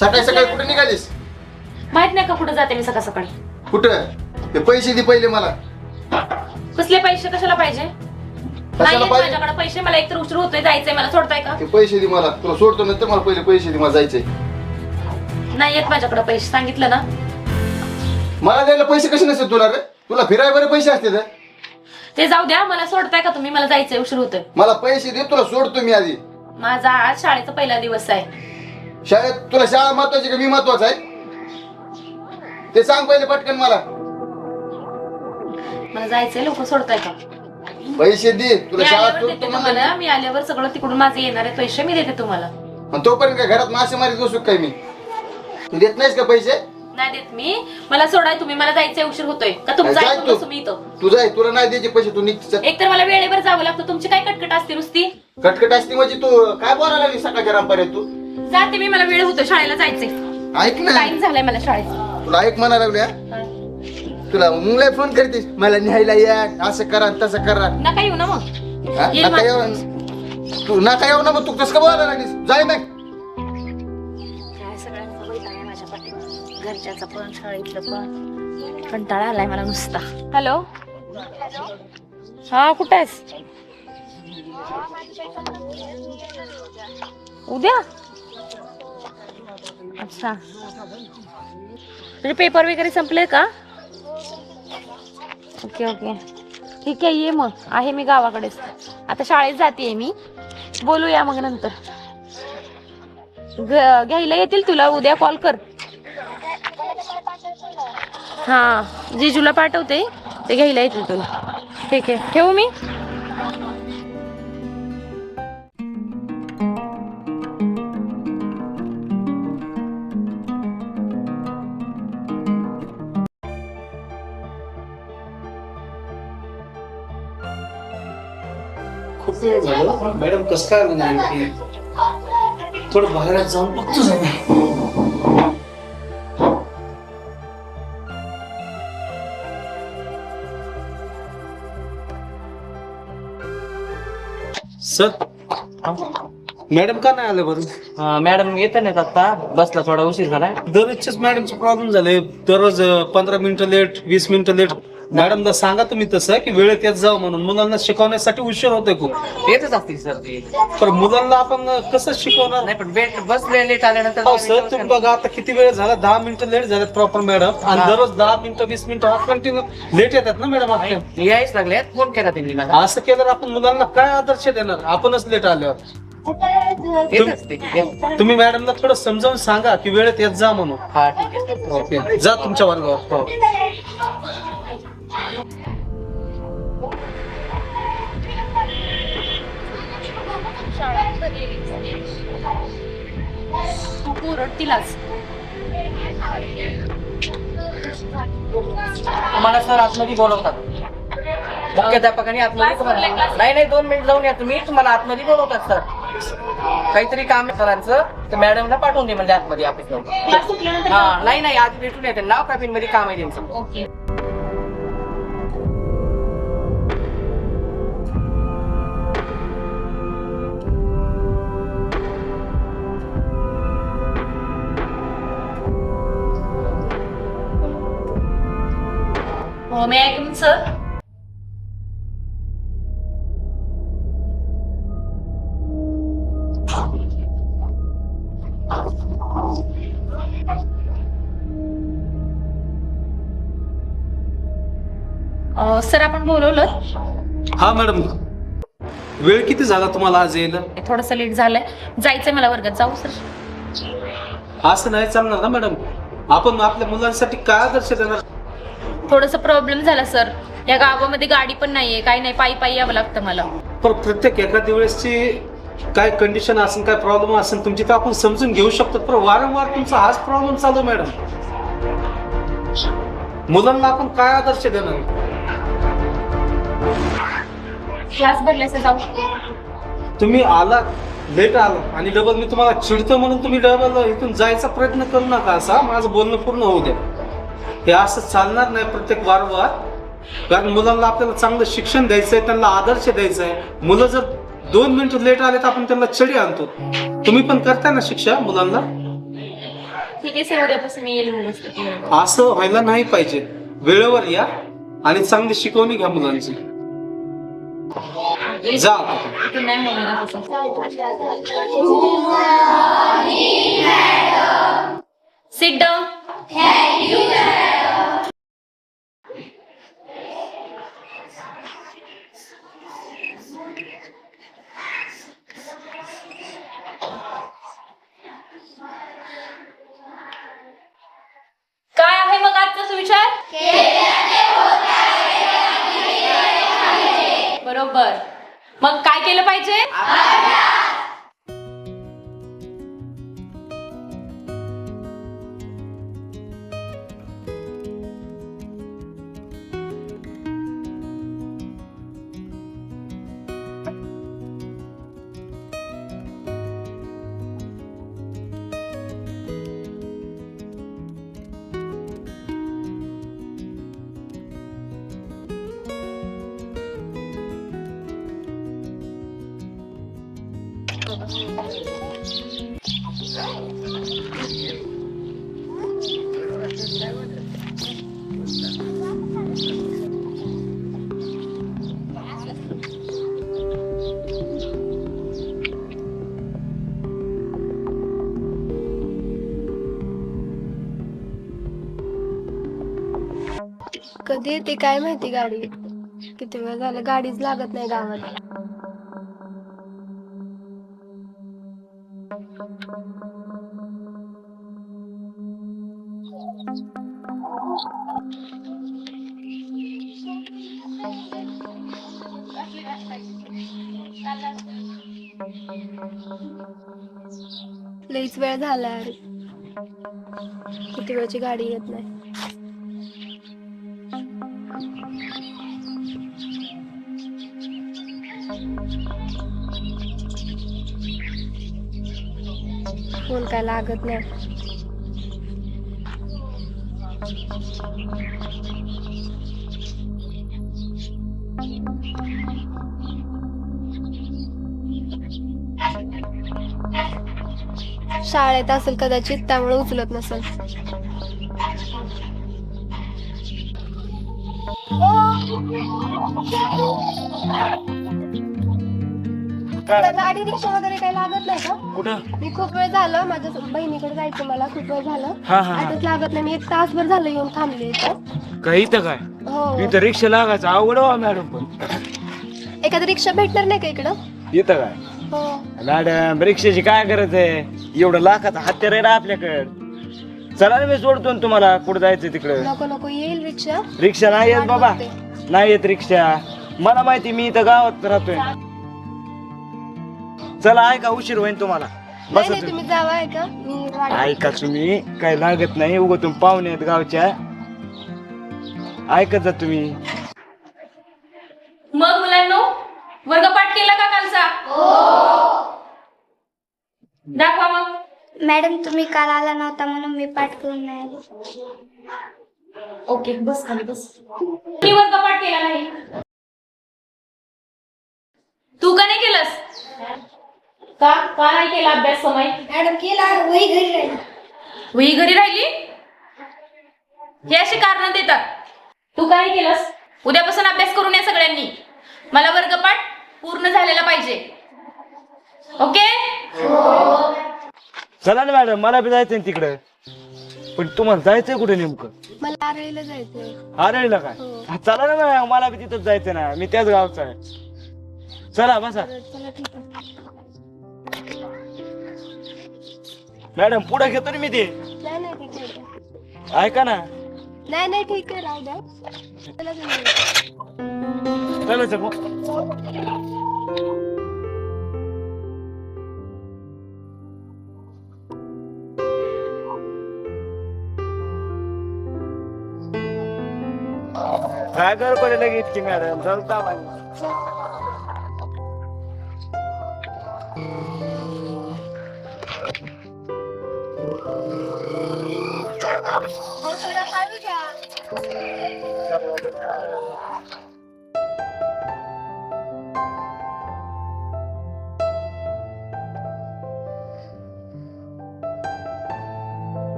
सकाळी सकाळी कुठे निघालीस? माहीत नाही का कुठं जाते मी सकाळ सकाळी? कुठं? ते पैसे दे पहिले मला. कसले पैसे? कशाला पाहिजे? नाही माझ्याकडे पैसे मला एकतर उशीर होतोय जायचंय मला सोडताय का? ते पैसे दे मला. तुला सोडतो नंतर मला पहिले पैसे दे मला जायचंय. नाही येत माझ्याकडे पैसे सांगितलं ना? मला द्यायला पैसे कसे नसते तुला रे? तुला फिराय बरे पैसे असते तर ते जाऊ द्या मला सोडताय का तुम्ही? मला जायचंय उशीर होतोय. मला पैसे दे तुला सोडतो मी आधी. माझा आज शाळेचा पहिला दिवस आहे. शाळेत तुला शाळा महत्वाची का मी महत्त्वाचा आहे? ते सांग पहिले पटकन मला. मला जायचंय लोक सोडताय का? पैसे दे मी तुला शाळा आल्यावर देते तुम्हाला मी आल्यावर सगळं तिकडून माझे येणारे पैसे मी देते तुम्हाला. आणि तोपर्यंत काय घरात मासे मारीत बसू काय मी? तू देत नाहीस का पैसे? नाही देत मी. मला सोडाय तुम्ही मला जायचंय उशीर होतोय. का तुमचा जाय तू. इथं. तुला नाही द्यायचे पैसे तू निघ. एक तर मला वेळेवर जावं लागतं. तुमची काय कटकट असते नुसती? कटकट असते म्हणजे तू काय बोलायला लागली सकाळच्या रामपर्यंत तू? जाते मी मला वेळ होतो शाळेला जायचंय. ऐक ना. टाइम झालाय मला शाळेचा. तुला ऐक म्हणा लागल्या. तुला मुंगला फोन करतेस. मला न्यायला या असं करा तसं करा. नका येऊ ना मग. हा? येईल नका. येऊ. तू नका येऊ ना मग तू कसं का बोलायला लागलीस? जाय मग. काय सगळ्यांचा वैताग आहे माझ्या पाठीवर घरच्याचा पण शाळेतलं पण. कंटाळा आलाय मला नुसता. हॅलो? हा कुठं आहेस? उद्या? अच्छा. तुझे पेपर वगैरे संपले का? Okay okay. ठीक आहे ये मग. आहे मी गावाकडेच आता शाळेत जाते मी. बोलूया मग नंतर. घ- घ्यायला येतील तुला? उद्या कॉल कर. हा जिजूला पाठवते. ते घ्यायला येतील तुला. ठीक आहे. ठेवू मी? झालं? मॅडम कसं काय आलं नाही? थोडं बाहेर जाऊन बघतो जरा. सर मॅडम का नाही आलं बरं? हा, मॅडम येते नाहीत आता. बसला थोडा उशीर झालाय. दररोजचेच मॅडमचे प्रॉब्लेम झाले. दररोज पंधरा मिनिटं लेट वीस मिनिटं लेट मॅडमला सांगा तुम्ही तसं की वेळेत येत जाऊ म्हणून. मुलांना शिकवण्यासाठी उशीर होतोय खूप. येतच असतील सर ते. पण मुलांना आपण कसं शिकवणार? नाही पण वेट बसले लेट आल्यानंतर हो सर तुम्ही बघा आता किती वेळ झाला? दहा मिनिटं लेट झाल्यात प्रॉपर मॅडम. आणि दररोज दहा मिनिटं वीस मिनिटं कंटिन्यू लेट येतात ना मॅडम आपल्या यायच लागले फोन केला त्यांनी मला. असं केलं आपण मुलांना काय आदर्श देणार? आपणच लेट आल्यावर. येतच ते येत. तुम्ही मॅडमला थोडं समजावून सांगा की वेळेत येत जा म्हणून. हा ठीक आहे. ओके. जा तुमच्या वर्गावर. हो. तू ओरडतीलच. तुम्हाला सर आतमध्ये बोलवतात. मुख्याध्यापकांनी आतमध्ये तुम्हाला नाही नाही दोन मिनिट जाऊन या तुम्ही. तुम्हाला आतमध्ये बोलवतात सर. काहीतरी काम आहे सरांचं. तर मॅडमला पाठवून दे म्हणजे आतमध्ये सुटल्यानंतर हा नाही नाही आज भेटून येते नाव कॅबिनमध्ये काम आहे त्यांचं. ओके हो मी ऐकून सर सर आपण बोलवलं? हा मॅडम. वेळ किती झाला तुम्हाला आज यायला? थोडस लेट झालंय. जायचंय मला वर्गात. जाऊ सर. असं नाही चालणार ना मॅडम. आपण आपल्या मुलांसाठी काय आदर्श देणार? थोडस प्रॉब्लेम झाला सर या गावामध्ये गाडी पण नाहीये. काही नाही पायी पायी यावं लागतं मला. पण प्रत्येक एखाद्या वेळेसची काय कंडिशन असेल काय प्रॉब्लेम असेल तुमची तर आपण समजून घेऊ शकतो. पण वारंवार तुमचा हाच प्रॉब्लेम चालू मॅडम मुलांना आपण काय आदर्श देणार? क्लास भरल्यास जाऊ. तुम्ही आला लेट आला आणि डबल मी तुम्हाला चिडतो म्हणून तुम्ही डबल इथून जायचा प्रयत्न करू नका असा. माझं बोलणं पूर्ण होऊ द्या. हे असं चालणार नाही प्रत्येक वारंवार. कारण मुलांना आपल्याला चांगलं शिक्षण द्यायचं आहे त्यांना आदर्श द्यायचा आहे मुलं जर दोन मिनिट लेट आले तर आपण त्यांना चढी आणतो. तुम्ही पण करताय ना शिक्षा मुलांना? ठीक आहे सर उद्यापासून मी येईल मुलं असं व्हायला नाही पाहिजे. वेळेवर या आणि चांगली शिकवणी घ्या मुलांची. जा आता. इथून नाही सिट डाऊन काय आहे मग आजचा सुविचार बरोबर. मग काय केलं पाहिजे? कधी येते काय माहिती गाडी? किती वेळ झालं? गाडीच लागत नाही गावात. लईच वेळ झाला अरे किती वेळची गाडी येत नाही. फोन काय लागत नाही. शाळेत असेल कदाचित त्यामुळे उचलत नसेल. गाडी रिक्षा वगैरे काही लागत नाही का? कुठं? मी खूप वेळ झालं माझ्या बहिणीकडे जायचं मला खूप वेळ झालं. हा हा आताच लागत नाही मी एक तासभर झालं येऊन थांबले इथं. काही इथं काय? हो. इथं रिक्षा लागायचं आवड मॅडम पण. एखादी रिक्षा भेटणार नाही का इकडं? इथं काय? मॅडम रिक्षाची काय गरज आहे? एवढं लाखाचा हत्यार आहे ना आपल्याकडे. चला ना मी सोडतो ना तुम्हाला कुठं जायचं तिकडं? नको नको येईल रिक्षा. रिक्षा नाही येत बाबा. नाही येत रिक्षा. मला माहिती मी इथं गावात राहतोय. चला ऐका उशीर होईल तुम्हाला. नाही बसा नाही तुम्ही. तुम्ही जावा आहे का मी वाट ऐका तुम्ही काय लागत नाही. उगं तुम्ही पाहुणे आहेत गावच्या. ऐकत जा तुम्ही मग मुलांनो वर्गपाठ केला का कालचा दाखवा मग. मॅडम तुम्ही काल आला नव्हता म्हणून मी पाठ करून नाही आले. ओके बस खाली बस. मी वर्गपाठ केला नाही. तू का नाही केलंस? का? का नाही केला अभ्यास समय? मॅडम केला वही घरी राहिली. वही घरी राहिली? हे अशी कारण देतात. तू काय केलंस? उद्यापासून अभ्यास करून या सगळ्यांनी. मला वर्गपाठ पूर्ण झालेला पाहिजे. ओके? चला ना मॅडम मला बी जायचंय तिकडं. पण तुम्हाला जायचंय कुठे नेमकं? मला आरळीला जायचंय. आरळीला काय? हा, चला ना मॅडम मला बी तिथंच जायचं ना. मी त्याच गावचा आहे. चला बसा. तर चला ठीक आहे. मॅडम पुढे घेतो ना मी ते. नाही नाही ठीक आहे ठीक आहे. ऐका ना. नाही नाही ठीक आहे राहू द्या. चला तुम्ही. चला. चल काय कर पडे लगेच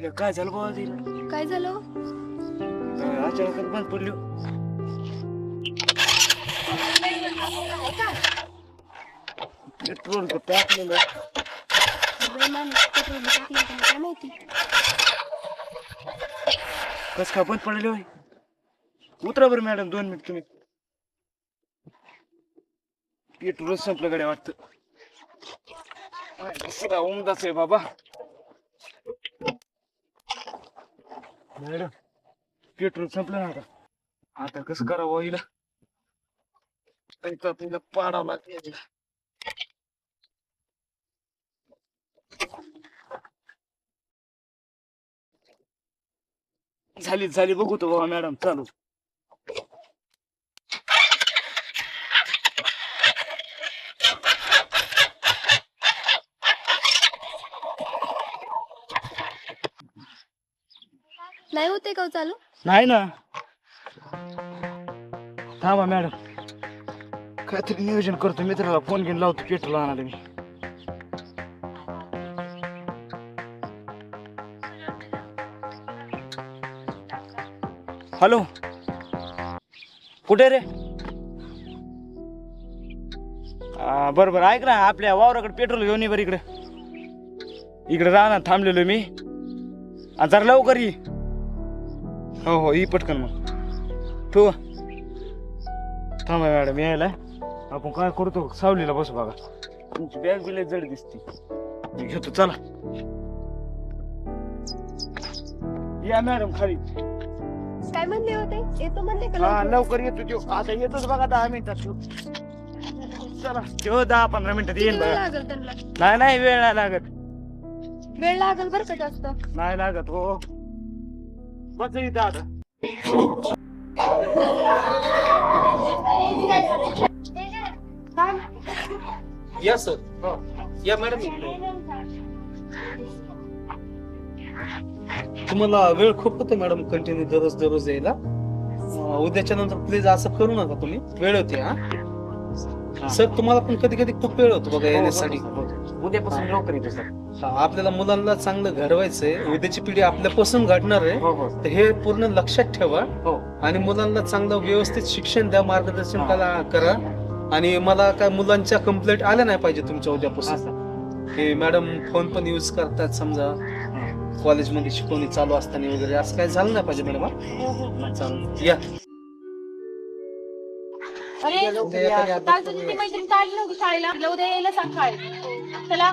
अरे, काय झालं बाबा तिला? काय झालं? अचानक बंद पडली. पेट्रोल टाकलेलं पेट्रोल टाकलं का नाही काय माहिती कस का बंद पडले होय? उतरा बरं मॅडम दोन मिनिट तुम्ही. पेट्रोल संपलं गड्या वाटतं. उमदाच आहे बाबा. मॅडम पेट्रोल संपलं ना आता. आता कसं करावं हिला? त्याचा तिला पाडावं लागते झाली झाली बघू तो बाबा मॅडम चालू. नाही होते का हो चालू? नाही ना. थांबा मॅडम. काहीतरी नियोजन करतो. मित्राला फोन घेऊन लावतो. पेट्रोल आणायला मी. हॅलो. कुठे रे? आ, बरं बरं ऐक ना आपल्या वावराकडे पेट्रोल घेऊन ये बरं इकडे. इकडे राहणार थांबलेलो मी. आ, जरा लवकर ये. हो हो ही पटकन मग. ठेवू थांबा मॅडम यायला. आपण काय करतो? सावलीला बसू बघा. तुमची बॅग बिले जड दिसते. मी घेतो चला. या मॅडम खाली. काय म्हणले होते? येतो म्हणले का हा लवकर? लवकर येतो त्यो आता येतोच बघा दहा मिनिटात त्यो. चला त्यो दहा पंधरा मिनिटात किती येईल वेळ बघा. लागेल त्यांना? नाही नाही वेळ नाही लागत. वेळ लागेल बरं का जास्त? नाही लागत हो. बस इथं आता या सर या मॅडम तुम्हाला वेळ खूप होतो मॅडम कंटिन्यू दररोज दररोज यायला. अं, उद्याच्या नंतर प्लीज असं करू नका तुम्ही. वेळ होते हा? सर तुम्हाला पण कधी कधी खूप वेळ होतो बघा येण्यासाठी. उद्यापासून लवकर येतो सर. हा, आपल्याला मुलांना चांगलं घडवायचंय. उद्याची पिढी आपल्यापासून घडणार आहे. हो हो तर हे पूर्ण लक्षात ठेवा. हो. आणि मुलांना चांगलं व्यवस्थित शिक्षण द्या मार्गदर्शन करा करा. आणि मला काय मुलांच्या कंप्लेंट आल्या नाही पाहिजे तुमच्या हा, उद्यापासून सर. हे मॅडम फोन पण यूज करतात समजा. कॉलेजमध्ये शिकवणी चालू असताना वगैरे. असं काय झालं नाही पाहिजे मॅडम हा? चालेल. या. अरे काल तुझी ती मैत्रीण नव्हती शाळेला. तिला उद्या यायला सांग शाळेत. चला